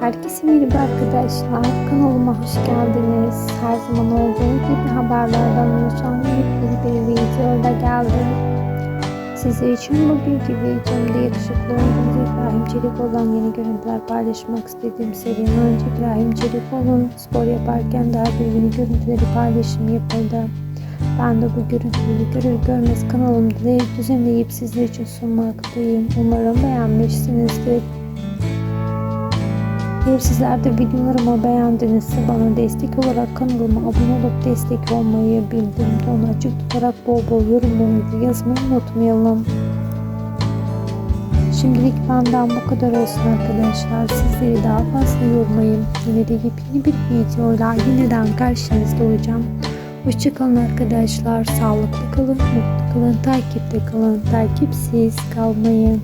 Herkese merhaba arkadaşlar. Kanalıma hoş geldiniz. Her zaman olduğu gibi haberlerden oluşan bir videoyla geldim. Sizler için bugünkü videomda yakışıklı oyuncumuz İbrahim Çelikoğlu'ndan yeni görüntüler paylaşmak istediğim serinin önce İbrahim Çelikoğlu'nun spor yaparken daha yeni görüntüleri paylaşım yapıldı. Ben de bu görüntüleri görür görmez kanalımda düzenleyip sizler için sunmaktayım. Umarım beğenmişsinizdir. Eğer sizler de videolarımı beğendinizse bana destek olarak kanalıma abone olup destek olmayı, bildirim tonu açık tutarak bol bol yorumlarınızı yazmayı unutmayalım. Şimdilik benden bu kadar olsun arkadaşlar. Sizleri daha fazla yormayayım. Yine de yepyeni bir videoyla yeniden karşınızda olacağım. Hoşçakalın arkadaşlar. Sağlıklı kalın, mutlu kalın, takipte kalın. Takipsiz kalmayın.